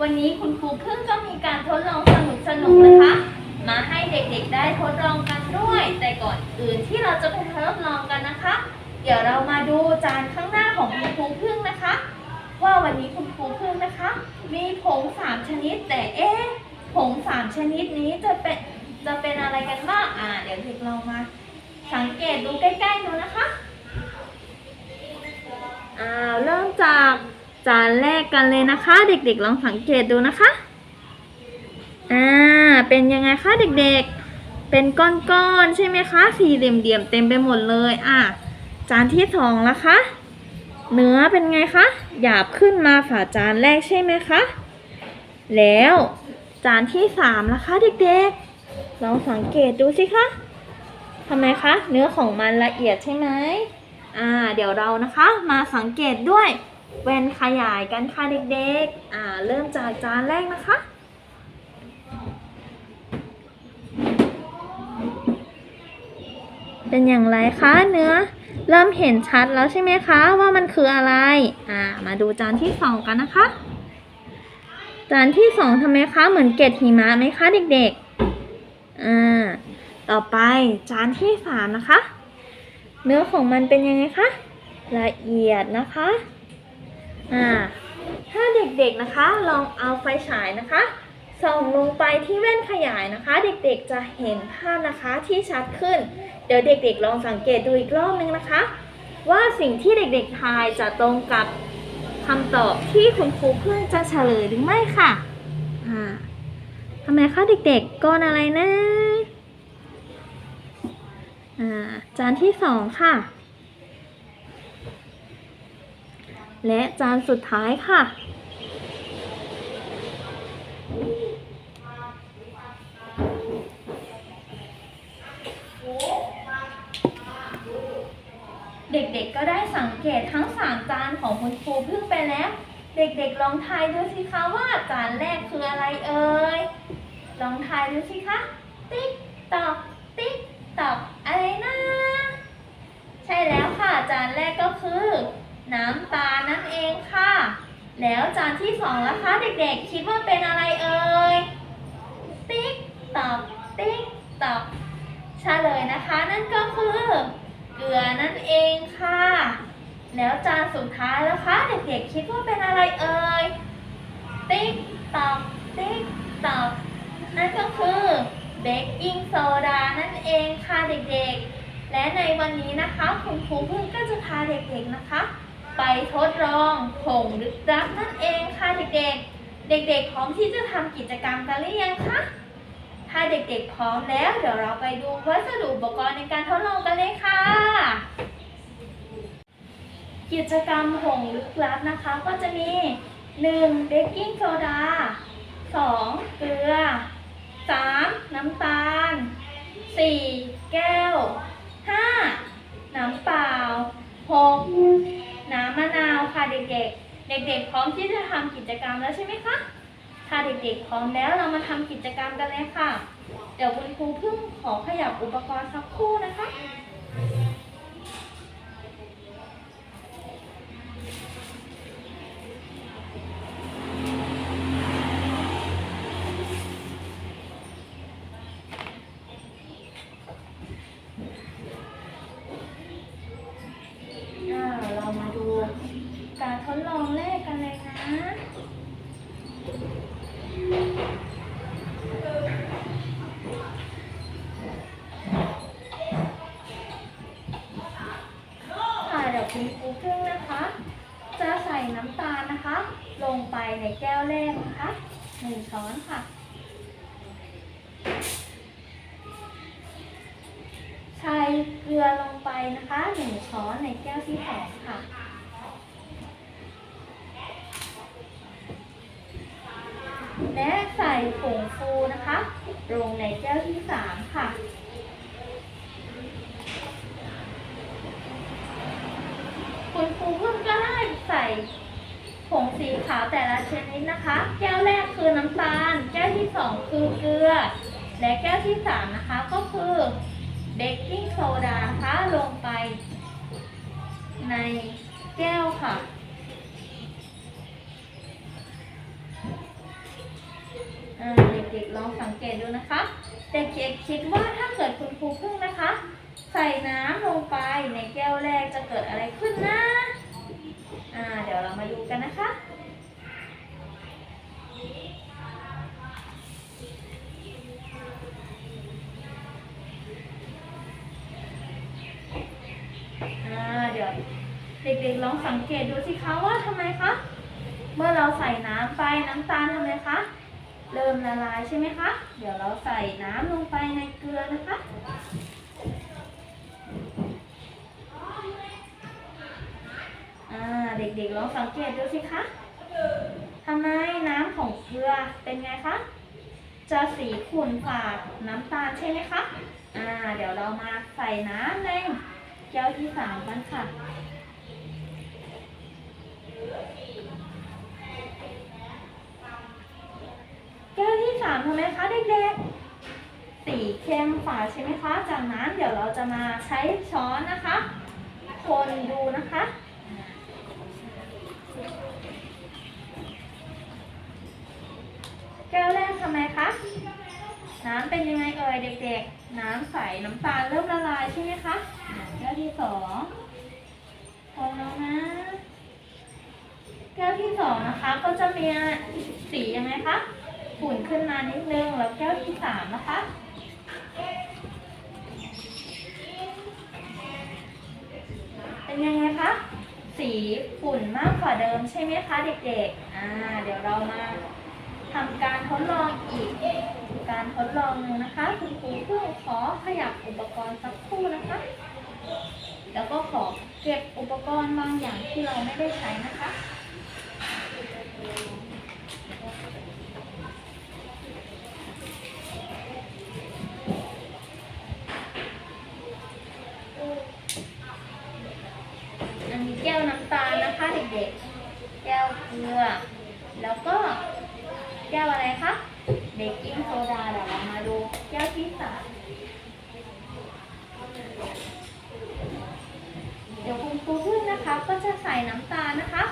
วันนี้คุณครูเพิ่งก็มีการทดลองสนุกๆนะคะ มาให้เด็กๆได้ทดลองกันด้วย แต่ก่อนอื่นที่เราจะไปทดลองกันนะคะ เดี๋ยวเรามาดูจานข้างหน้าของคุณครูพึ่งนะคะ ว่าวันนี้คุณครูพึ่งนะคะ มีผงสามชนิดแต่เอ๊ะผงสามชนิดนี้จะเป็นจะเป็นอะไรกันบ้างอ่า เดี๋ยวเด็กเรามา สังเกตดูใกล้ๆดูนะคะอ่าเริ่มจาก จานแรกกันเลยนะคะ เด็กๆลองสังเกตดูนะคะ อ่า เป็นยังไงคะเด็กๆ เป็นก้อนๆใช่ไหมคะ สี่เหลี่ยมๆเต็มไปหมดเลย อะ จานที่สองละคะ เนื้อเป็นไงคะ หยาบขึ้นมาฝาจานแรกใช่ไหมคะ แล้วจานที่สามละคะเด็กๆ ลองสังเกตดูสิคะทำไมคะ เนื้อของมันละเอียดใช่ไหมอ่า เดี๋ยวเรานะคะ มาสังเกตด้วย แว่นขยายกันค่ะเด็กๆ อ่า เริ่มจากจานแรกนะคะ เป็นอย่างไรคะเนื้อ เริ่มเห็นชัดแล้วใช่ไหมคะว่ามันคืออะไร อ่า มาดูจานที่สองกันนะคะ จานที่สองทำไมคะเหมือนเกล็ดหิมะไหมคะเด็กๆ อ่า ต่อไปจานที่สามนะคะ เนื้อของมันเป็นยังไงคะ ละเอียดนะคะ อ่าถ้าเด็กๆนะคะลองเอาไฟฉายนะคะส่องลงไปที่แว่นขยายนะคะ เด็กๆจะเห็นภาพนะคะที่ชัดขึ้น เดี๋ยวเด็กๆลองสังเกตดูอีกรอบนึงนะคะ ว่าสิ่งที่เด็กๆทายจะตรงกับคำตอบที่คุณครูเพื่อนจะเฉลยหรือไม่ค่ะอ่าทำไมคะเด็กๆก้อนอะไรนะอ่าจานที่สองค่ะ และจานสุดท้ายค่ะ เด็กๆก็ได้สังเกตทั้งสามจานของคุณครูพึ่งไปแล้ว เด็กๆลองทายดูสิคะว่าจานแรกคืออะไรเอ่ย ลองทายดูสิคะ ติ๊กตอกติ๊กตอกอะไรนะ ใช่แล้วค่ะจานแรกก็คือ น้ำตาลนั่นเองค่ะ แล้วจานที่สองล่ะคะเด็กๆ คิดว่าเป็นอะไรเอ่ย ติ๊กตอกติ๊กตอกเลยนะคะ นั่นก็คือ เกลือนั่นเองค่ะ แล้วจานสุดท้ายแล้วคะเด็กๆ คิดว่าเป็นอะไรเอ่ย ติ๊กตอกติ๊กตอกนั่นก็คือเบกกิ้งโซดานั่นเองค่ะเด็กๆ และในวันนี้นะคะคุณครูพึ่งก็จะพาเด็กๆนะคะ ไปทดลองผงลึกลับนั่นเองค่ะเด็กๆ เด็กๆพร้อมที่จะทำกิจกรรมกันหรือยังคะถ้าเด็กๆพร้อมแล้ว เดี๋ยวเราไปดูวัสดุอุปกรณ์ในการทดลองกันเลยค่ะ กิจกรรมผงลึกลับนะคะก็จะมี 1. เบกกิ้งโซดา 2. เกลือ 3. น้ำตาล 4. แก้ว 5. น้ำเปล่า 6. น้ำมะนาวค่ะเด็กๆ เด็กๆ พร้อมที่จะทำกิจกรรมแล้วใช่ไหมคะถ้าเด็กๆ พร้อมแล้วเรามาทำกิจกรรมกันเลยค่ะ เดี๋ยวคุณครูเพิ่งขอขยับอุปกรณ์สักครู่นะคะ ก้วแรกนะคะหนึ่งช้อนค่ะ ใส่เกลือลงไปนะคะหนึ่งช้อนในแก้วที่สองค่ะ และใส่ผงฟูนะคะ ลงในแก้วที่สามค่ะคุณครูเพิ่งก็ได้ใส่ ผงสีขาวแต่ละชนิดนะคะ แก้วแรกคือน้ำตาล แก้วที่สองคือเกลือ และแก้วที่สามนะคะก็คือเบกกิ้งโซดาคะลงไป ในแก้วค่ะ เด็กๆลองสังเกตดูนะคะ เด็กๆคิดว่าถ้าเกิดคุณครูพึ่งนะคะ ใส่น้ำลงไปในแก้วแรกจะเกิดอะไรขึ้นนะ อ่าเดี๋ยวเรามาดูกันนะคะอ่าเดี๋ยวเด็กๆลองสังเกตดูสิคะว่าทำไมคะ เมื่อเราใส่น้ำไปน้ำตาลทำไมคะ เริ่มละลายใช่ไหมคะ เดี๋ยวเราใส่น้ำลงไปในเกลือนะคะ อ่า เด็กๆลองสังเกตดูสิคะทำไมน้ำของเกลือเป็นไงคะ จะสีขุ่นฝาดน้ำตาลใช่ไหมคะ อ่า เดี๋ยวเรามาใส่น้ำในแก้วที่สามกันค่ะ แก้วที่สามทำไมคะเด็กๆ สีเข้มฝาใช่ไหมคะ จากนั้นเดี๋ยวเราจะมาใช้ช้อนนะคะ คนดูนะคะ แก้วแรกทำไมคะ น้ำเป็นยังไงเอ่ยเด็กๆ น้ำใสน้ำตาลเริ่มละลายใช่ไหมคะแก้วที่สองคนแล้วนะ แก้วที่สองนะคะ ก็จะมีสียังไงคะขุ่นขึ้นมานิดนึง แล้วแก้วที่สามนะคะเป็นยังไงคะ สีขุ่นมากกว่าเดิมใช่ไหมคะเด็กๆ อ่า เดี๋ยวเรามา ทำการทดลองอีก การทดลองหนึ่งนะคะ คุณครูเพิ่งขอขยับอุปกรณ์สักครู่นะคะ แล้วก็ขอเก็บอุปกรณ์บางอย่างที่เราไม่ได้ใช้นะคะ แก้วอะไรคะเบกกิ้งโซดาเดี๋ยวเรามาดูแก้วที่สามเดี๋ยวคุณครูพึ่งนะคะ ก็จะใส่น้ำตาลนะคะ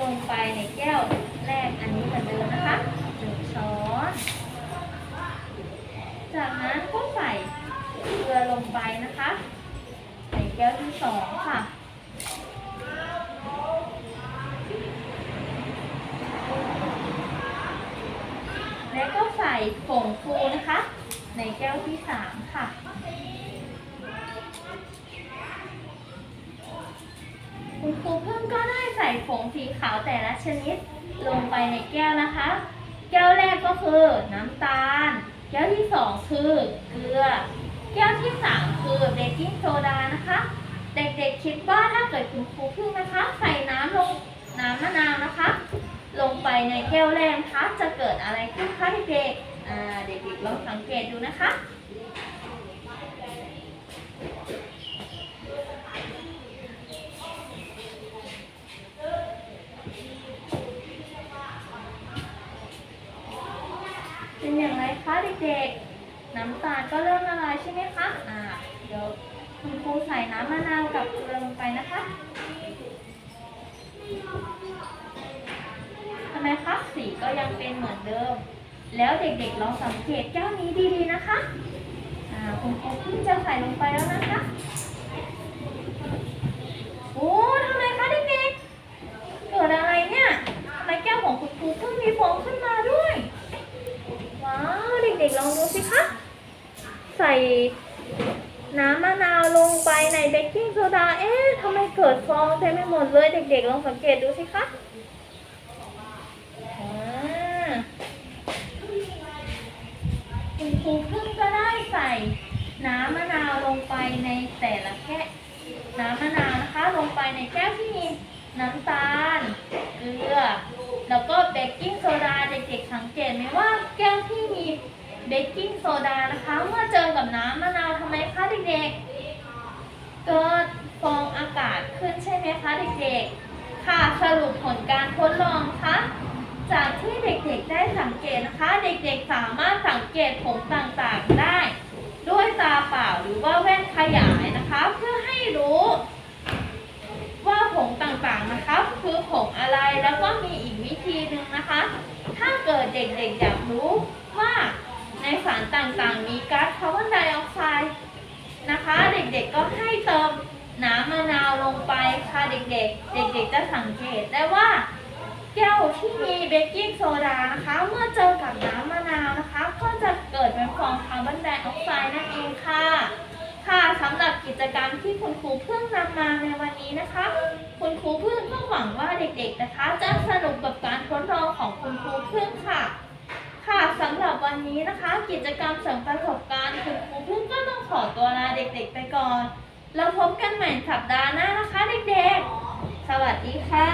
ลงไปในแก้วแรกอันนี้เหมือนเดิมนะคะหนึ่งช้อน จากนั้นก็ใส่เกลือลงไปนะคะในแก้วที่สองค่ะ แล้วก็ใส่ ผงฟูนะคะ ในแก้วที่สามค่ะ คุณครูเพิ่งก็ได้ใส่ผงสีขาวแต่ละชนิดลงไปในแก้วนะคะ แก้วแรกก็คือน้ำตาล แก้วที่สองคือเกลือ แก้วที่สามคือเบกกิ้งโซดานะคะ เด็กๆคิดว่าถ้าเกิดคุณครูเพิ่งนะคะ ใส่น้ำลงน้ำมะนาวนะคะ ลงไปในแก้วแรกนะคะจะเกิดอะไรขึ้นคะเด็กๆ เด็กๆลองสังเกตดูนะคะ เป็นอย่างไรคะเด็กๆ น้ำตาลก็เริ่มละลายใช่ไหมคะอ่าเดี๋ยวคุณครูใส่น้ำมะนาวกับเกลือลงไปนะคะทำไมคะสีก็ยังเป็นเหมือนเดิม แล้วเด็กๆลองสังเกตแก้วนี้ดีๆนะคะอ่าคุณครูเพิ่งจะใส่ลงไปแล้วนะคะ โอ้ทำไมคะเด็กๆเกิดอะไรเนี่ยทำไมแก้วของคุณครูเพิ่งมีฟองขึ้นมาด้วย ว้าวเด็กๆลองดูสิคะใส่น้ำมะนาวลงไปในเบกกิ้งโซดา เอ๊ะทำไมเกิดฟองเต็มไปหมดเลย เด็กๆ ลองสังเกตดูสิคะ อ่า คุณครูเพิ่งก็ได้ใส่ น้ำมะนาวลงไปในแต่ละแก้วน้ำมะนาวนะคะลงไปในแก้วที่มีน้ำตาลเกลือ แล้วก็เบกกิ้งโซดาเด็กๆสังเกตไหมว่าแก้วที่มีเบกกิ้งโซดานะคะ เมื่อเจอกับน้ำมะนาวทำไมคะเด็กๆเกิดฟองอากาศขึ้นใช่ไหมคะเด็กๆ ค่ะสรุปผลการทดลองคะ จากที่เด็กๆได้สังเกตนะคะ เด็กๆสามารถสังเกตผงต่างๆได้ ด้วยตาเปล่าหรือว่าแว่นขยายนะคะ เพื่อให้รู้ ว่าผงต่างๆนะคะ คือผงอะไรแล้วก็มีอีกวิธีหนึ่งนะคะ ถ้าเกิดเด็กๆอยากรู้ว่าในสารต่างๆ มีก๊าซคาร์บอนไดออกไซด์นะคะ เด็กๆก็ให้เติมน้ำมะนาวลงไปค่ะเด็กๆ เด็กๆจะสังเกตได้ว่า แก้วที่มีเบกกิ้งโซ ดานะคะ เมื่อเจอกับน้ำมะนาวนะคะ ก็จะเกิดเป็นฟองคาร์บอนไดออกไซด์นั่นเองค่ะ ค่ะสำหรับกิจกรรมที่คุณครูเพิ่งนำมาในวันนี้นะคะ คุณครูเพิ่งก็หวังว่าเด็กๆนะคะ จะสนุกกับการทดลองของคุณครูเพิ่งค่ะ ค่ะสำหรับวันนี้นะคะ กิจกรรมเสริมประสบการณ์คุณครูเพิ่งก็ต้องขอตัวลาเด็กๆ ไปก่อน เราพบกันใหม่สัปดาห์หน้านะคะ เด็กๆ สวัสดีค่ะ